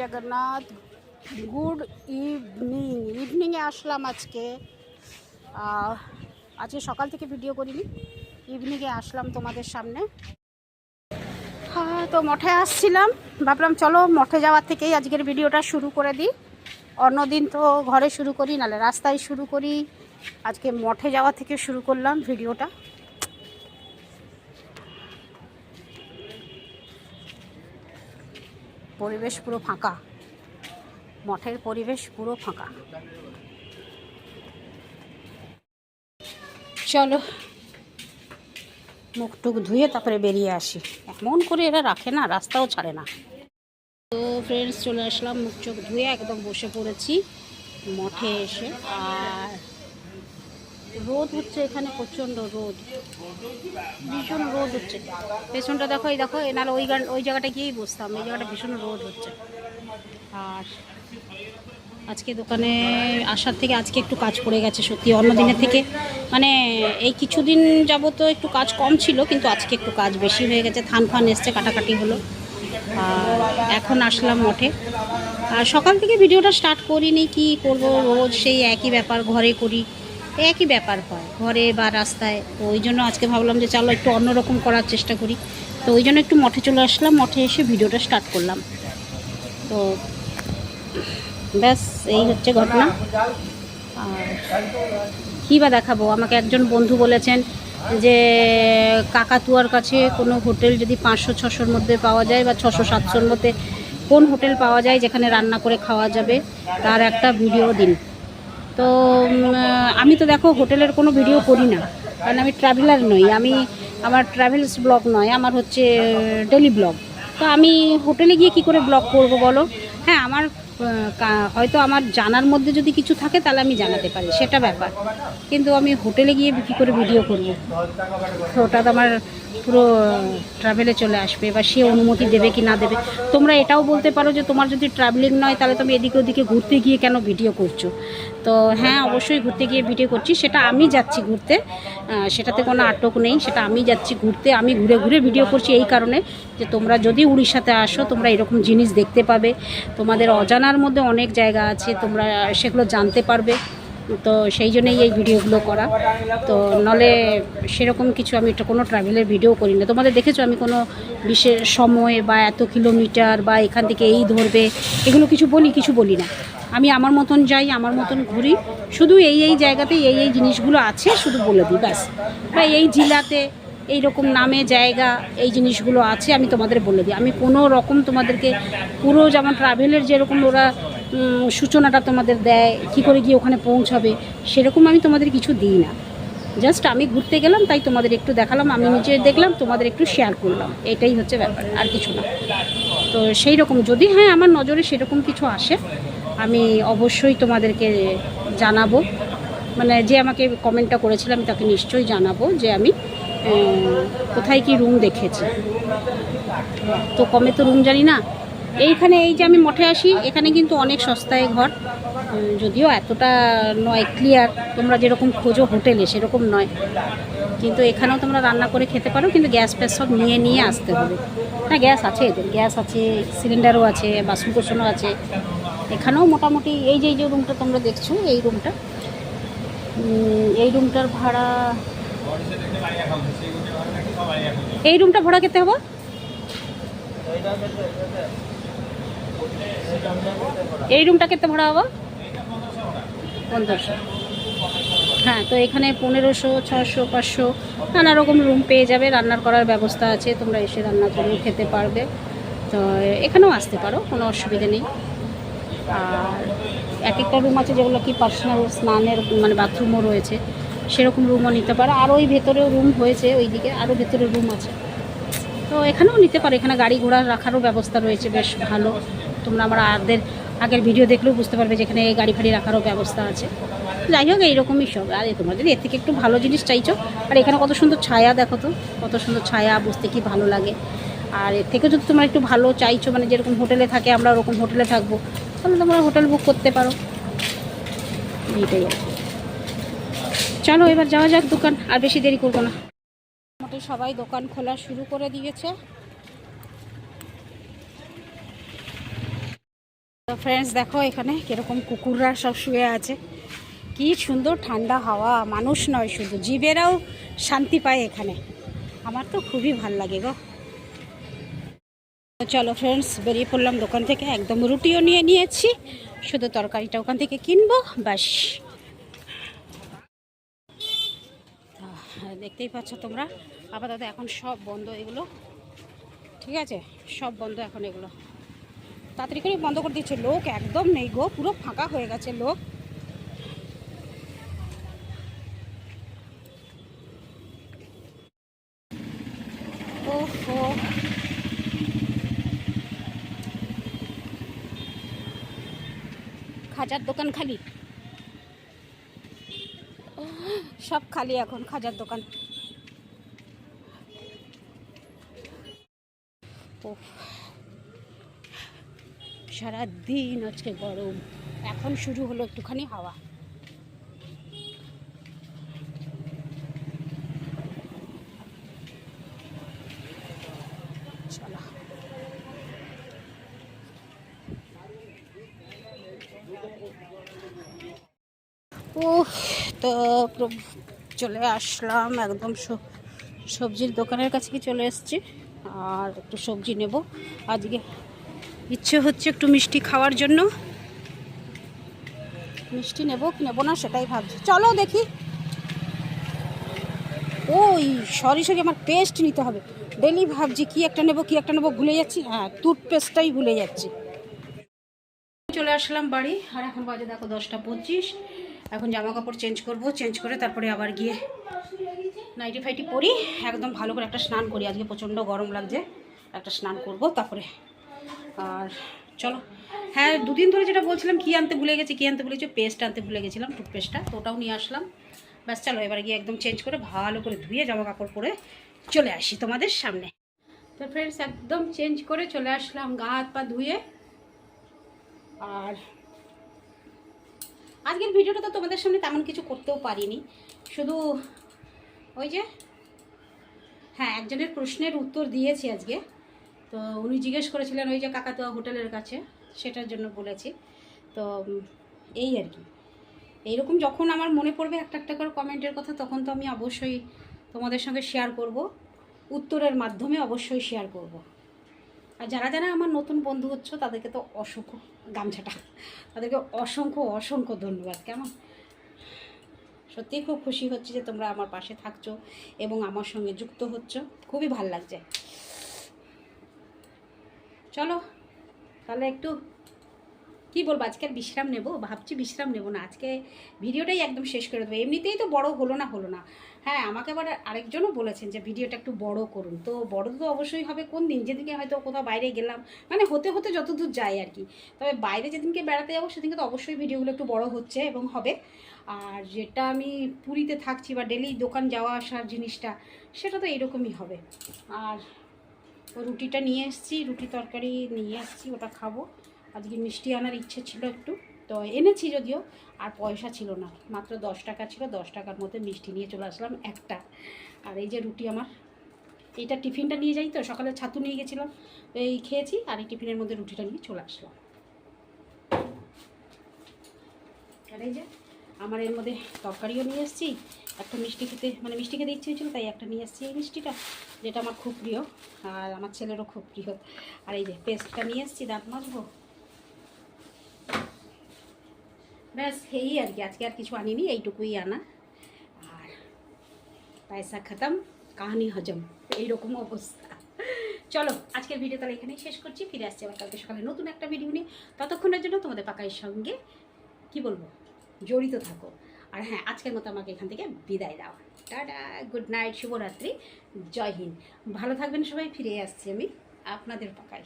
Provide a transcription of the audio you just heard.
Jagannath, good evening. ইভিনিংয়ে আসলাম আজকে। আজকে সকাল থেকে ভিডিও করিনি। ইভিনিংয়ে আসলাম তোমাদের সামনে। হ্যাঁ তো মঠে আসছিলাম। ভাবলাম, চলো মঠে যাওয়ার থেকেই আজকের ভিডিওটা শুরু করে দিই। অন্যদিন তো ঘরে শুরু করি, নাহলে রাস্তায় শুরু করি। আজকে মঠে যাওয়া থেকে শুরু করলাম ভিডিওটা। পরিবেশ পুরো ফাঁকা। মঠের পরিবেশ পুরো ফাঁকা। চলো মুখ টুক ধুয়ে তারপরে বেরিয়ে আসি। এমন করে এরা রাখে না, রাস্তাও ছাড়ে না। তো ফ্রেন্ডস চলে আসলাম মুখ চোখ ধুয়ে একদম বসে পড়েছি মঠে এসে। আর রোদ হচ্ছে এখানে, প্রচণ্ড রোদ। ভীষণ রোদ হচ্ছে। পেছনটা দেখো, এই দেখো নাহলে ওই ওই জায়গাটা গিয়েই বসতাম, এই জায়গাটা ভীষণ রোদ হচ্ছে। আর আজকে দোকানে আসার থেকে আজকে একটু কাজ পড়ে গেছে সত্যি অন্য দিনের থেকে। মানে এই কিছুদিন যাবত একটু কাজ কম ছিল, কিন্তু আজকে একটু কাজ বেশি হয়ে গেছে থান ফান এসছে, কাটাকাটি হলো। আর এখন আসলাম মঠে। আর সকাল থেকে ভিডিওটা স্টার্ট করিনি, কি করব, রোজ সেই একই ব্যাপার, ঘরে করি। একই ব্যাপার হয়। ঘরে বা রাস্তায়। তো ওই জন্য আজকে ভাবলাম যে চলো একটু অন্যরকম করার চেষ্টা করি। তো ওই জন্য একটু মঠে চলে আসলাম। মঠে এসে ভিডিওটা স্টার্ট করলাম। তো ব্যাস, এই হচ্ছে ঘটনা। আর কী বা দেখাবো? আমাকে একজন বন্ধু বলেছেন যে কাকাতুয়ার কাছে কোনো হোটেল যদি পাঁচশো, ছশোর মধ্যে পাওয়া যায় বা ছশো, সাতশোর মধ্যে, কোন হোটেল পাওয়া যায় যেখানে রান্না করে খাওয়া যাবে? তার একটা ভিডিও দিন। তো আমি তো দেখো হোটেলের কোনো ভিডিও করি না। কারণ আমি ট্রাভেলার নই, আমি আমার ট্রাভেলস ব্লগ নয়, আমার হচ্ছে ডেলি ব্লগ। তো আমি হোটেলে গিয়ে কি করে ব্লগ করব বলো? হ্যাঁ আমার হয়তো আমার জানার মধ্যে যদি কিছু থাকে তাহলে আমি জানাতে পারি, সেটা ব্যাপার। কিন্তু আমি হোটেলে গিয়ে কী করে ভিডিও করব? ওটা তো আমার পুরো ট্রাভেলে চলে আসবে বা সে অনুমতি দেবে কি না দেবে? তোমরা এটাও বলতে পারো যে তোমার যদি ট্রাভেলিং নয় তাহলে তুমি এদিকে ওদিকে ঘুরতে গিয়ে কেন ভিডিও করছ? তো হ্যাঁ অবশ্যই ঘুরতে গিয়ে ভিডিও করছি। সেটা আমি যাচ্ছি ঘুরতে। সেটাতে কোনো আটক নেই। সেটা আমি যাচ্ছি ঘুরতে। আমি ঘুরে ঘুরে ভিডিও করছি এই কারণে যে তোমরা যদি উড়িষ্যাতে আসো, তোমরা এরকম জিনিস দেখতে পাবে। তোমাদের অজানার মধ্যে অনেক জায়গা আছে। তোমরা সেগুলো জানতে পারবে। তো সেই জন্যই এই ভিডিওগুলো করা। তো নলে সেরকম কিছু আমি কোনো ট্রাভেলের ভিডিও করি না। তোমাদের দেখেছ আমি কোনো বিশেষ সময় বা এত কিলোমিটার বা এখান থেকে এই ধরবে, এগুলো কিছু বলি কিছু বলি না। আমি আমার মতন যাই, আমার মতন ঘুরি। শুধু এই এই জায়গাতে এই এই জিনিসগুলো আছে, শুধু বলে দিই, ব্যাস। বা এই জেলাতে এই রকম নামে জায়গা, এই জিনিসগুলো আছে, আমি তোমাদের বলে দিই। আমি কোনো রকম তোমাদেরকে পুরো যেমন ট্রাভেলের যেরকম ওরা সূচনাটা তোমাদের দেয়, কী করে গিয়ে ওখানে পৌঁছাবে, সেরকম আমি তোমাদের কিছু দিই না। জাস্ট আমি ঘুরতে গেলাম, তাই তোমাদের একটু দেখালাম, আমি নিজে দেখলাম, তোমাদের একটু শেয়ার করলাম, এটাই হচ্ছে ব্যাপার, আর কিছু না। তো সেই রকম, যদি হ্যাঁ আমার নজরে সেরকম কিছু আসে, আমি অবশ্যই তোমাদেরকে জানাব। মানে যে আমাকে কমেন্টটা করেছিল, আমি তাকে নিশ্চয়ই জানাব যে আমি কোথায় কি রুম দেখেছি। তো কমে তো রুম জানি না এইখানে এই যে আমি মঠে আসি, এখানে কিন্তু অনেক সস্তায় ঘর। যদিও এতটা নয় ক্লিয়ার তোমরা যেরকম খোঁজো হোটেলে, সেরকম নয়। কিন্তু এখানেও তোমরা রান্না করে খেতে পারো, কিন্তু গ্যাস ফ্যাস সব নিয়ে নিয়ে আসতে হবে। হ্যাঁ গ্যাস আছে, এদের গ্যাস আছে সিলিন্ডারও আছে, বাসন কোসনও আছে। এখানেও মোটামুটি এই যে এই যে রুমটা তোমরা দেখছ, এই রুমটা এই রুমটার ভাড়া এই রুমটা ভাড়া খেতে হবে? এই রুমটা কেতে ভাড়া হব? পনেরোশো। হ্যাঁ তো এখানে পনেরোশো ছশো পাঁচশো নানা রকম রুম পেয়ে যাবে। রান্নার করার ব্যবস্থা আছে, তোমরা এসে রান্না করে খেতে পারবে। তো এখানেও আসতে পারো, কোনো অসুবিধা নেই। আর এক একটা রুম আছে যেগুলো কি পার্সোনাল স্নানের মানে বাথরুমও রয়েছে, সেরকম রুমও নিতে পারো। আর ওই ভেতরেও রুম হয়েছে, ওইদিকে আরও ভেতরে রুম আছে। তো এখানেও নিতে পারো, এখানে গাড়ি ঘোড়া রাখারও ব্যবস্থা রয়েছে, বেশ ভালো। তোমরা আমরা আগের আগের ভিডিও দেখলেও বুঝতে পারবে যে এখানে গাড়ি ফাড়ি রাখারও ব্যবস্থা আছে। যাই হোক, এইরকমই সব। আর যদি এর থেকে একটু ভালো জিনিস চাইছো? আর এখানে কত সুন্দর ছায়া দেখো তো, কত সুন্দর ছায়া, বুঝতে কি ভালো লাগে। আর এর থেকে যদি তোমরা একটু ভালো চাইছো মানে যেরকম হোটেলে থাকে, আমরা ওরকম হোটেলে থাকব, তাহলে তোমরা হোটেল বুক করতে পারো। এইটাই আর চলো, এবার যাওয়া যাক দোকান, আর বেশি দেরি করব না। মোটামুটি সবাই দোকান খোলা শুরু করে দিয়েছে। তো ফ্রেন্ডস দেখো এখানে কীরকম কুকুররা সব শুয়ে আছে। কি সুন্দর ঠান্ডা হাওয়া, মানুষ নয় শুধু, জীবেরাও শান্তি পায় এখানে। আমার তো খুবই ভালো লাগে গো। চলো ফ্রেন্ডস বেরিয়ে পড়লাম দোকান থেকে, একদম রুটিও নিয়ে নিয়েছি। শুধু তরকারিটা ওখান থেকে কিনবো, ব্যাস। দেখতেই পাচ্ছ তোমরা। আপাতত এখন সব বন্ধ এগুলো। ঠিক আছে? সব বন্ধ এখন এগুলো। তাড়াতাড়ি করে বন্ধ করে দিচ্ছে লোক একদম নেই গো, পুরো ফাঁকা হয়ে গেছে লোক। ওহো। খাজার দোকান খালি? সব খালি এখন খাজার দোকান। উফ সারাদিন আজকে গরম। এখন শুরু হলো একটুখানি হাওয়া। উফ, তো চলে আসলাম একদম সবজির দোকানের কাছে চলে এসেছি। আর একটু সবজি নেব। আজকে ইচ্ছে হচ্ছে একটু মিষ্টি খাওয়ার জন্য। মিষ্টি নেব কি নেব না সেটাই ভাবছি। চলো দেখি। ওই, সরি সরি, আমার পেস্ট নিতে হবে। ডেলি ভাবছি কি একটা নেব, কি একটা নেব, ভুলে যাচ্ছি। হ্যাঁ টুথপেস্টটাই ভুলে যাচ্ছি। চলে আসলাম বাড়ি। আর এখন বাজে দেখো দশটা পঁচিশ। এখন জামা কাপড় চেঞ্জ করব চেঞ্জ করে তারপরে আবার গিয়ে নাইটি ফাইটি পরি। একদম ভালো করে একটা স্নান করি। আজকে প্রচণ্ড গরম লাগছে। একটা স্নান করব, তারপরে আর চলো। হ্যাঁ দুদিন ধরে যেটা বলছিলাম, কি আনতে ভুলে গেছি, কি আনতে ভুলেছি পেস্ট আনতে ভুলে গেছিলাম টুথপেস্টটা ওটাও নিয়ে আসলাম। ব্যাস, চলো, এবার গিয়ে একদম চেঞ্জ করে ভালো করে ধুয়ে জামা কাপড় পরে চলে আসি তোমাদের সামনে। তো ফ্রেন্ডস একদম চেঞ্জ করে চলে আসলাম, গা হাত পা ধুয়ে। আর আজকের ভিডিওটা তো তোমাদের সামনে তেমন কিছু করতেও পারিনি। শুধু ওই যে হ্যাঁ একজনের প্রশ্নের উত্তর দিয়েছি আজকে। তো উনি জিজ্ঞেস করেছিলেন ওই যে কাকাতুয়া হোটেলের কাছে, সেটার জন্য বলেছি। তো, এই আর কি। এইরকম যখন আমার মনে পড়বে একটা একটা করে কমেন্টের কথা, তখন তো আমি অবশ্যই তোমাদের সঙ্গে শেয়ার করব। উত্তরের মাধ্যমে অবশ্যই শেয়ার করব। আর যারা যারা আমার নতুন বন্ধু হচ্ছ, তাদেরকে তো অসংখ্য গামছাটা, তাদেরকে অসংখ্য অসংখ্য ধন্যবাদ। কেমন? সত্যিই খুব খুশি হচ্ছে যে তোমরা আমার পাশে থাকছো এবং আমার সঙ্গে যুক্ত হচ্ছ। খুবই ভালো লাগছে। চলো, তাহলে একটু কি বলব আজকে আর বিশ্রাম নেব? ভাবছি বিশ্রাম নেব না, আজকে ভিডিওটাই একদম শেষ করে দেবো। এমনিতেই তো বড় হলো না হলো না। হ্যাঁ আমাকে আবার আরেকজনও বলেছেন যে ভিডিওটা একটু বড় করুন। তো বড় তো অবশ্যই হবে, কোন দিন? যেদিনকে হয়তো কোথাও বাইরে গেলাম মানে হতে হতে যতদূর যায় আর কি। তবে বাইরে যেদিনকে বেড়াতে যাব, সেদিনকে তো অবশ্যই ভিডিওগুলো একটু বড় হচ্ছে এবং হবে। আর যেটা আমি পুরীতে থাকছি বা ডেলি দোকান যাওয়া, আসার জিনিসটা, সেটা তো এরকমই হবে। আর রুটিটা নিয়ে এসেছি, রুটি তরকারি নিয়ে এসেছি, ওটা খাব। আজকে মিষ্টি আনার ইচ্ছে ছিল একটু, তো এনেছি যদিও, আর পয়সা ছিল না। মাত্র দশ টাকা ছিল, দশ টাকার মধ্যে মিষ্টি নিয়ে চলে আসলাম একটা। আর এই যে রুটি আমার, এইটা টিফিনটা নিয়ে যাই তো, সকালে ছাতু নিয়ে গেছিলাম এই খেয়েছি, আর এই টিফিনের মধ্যে রুটিটা নিয়ে চলে আসলাম। আর এই যে আমার এর মধ্যে তরকারিও নিয়ে এসেছি, একটা মিষ্টি খেতে মানে মিষ্টি খেতে ইচ্ছে হয়েছিল, তাই একটা নিয়ে এসেছি এই মিষ্টিটা, যেটা আমার খুব প্রিয়, আর আমার ছেলেরও খুব প্রিয়। আর এই যে পেস্টটা নিয়ে এসেছি, দাঁত মাজবো। ব্যাস, এই আর কি, আজকে আর কিছু আনিনি, এইটুকুই আনা। আর পয়সা খতম, কাহানি হজম, এইরকম অবস্থা। চলো, আজকের ভিডিও তাহলে এখানেই শেষ করছি, ফিরে আসছি আবার কালকে সকালে নতুন একটা ভিডিও নিয়ে। ততক্ষণের জন্য তোমাদের পাকাইয়ের সঙ্গে, কি বলব? জড়িত থাকো। আর হ্যাঁ আজকের মতো আমাকে এখান থেকে বিদায় দাও। টাটা, গুড নাইট, শুভরাত্রি, জয় হিন্দ। ভালো থাকবেন সবাই, ফিরে আসছি আমি আপনাদের পাকাই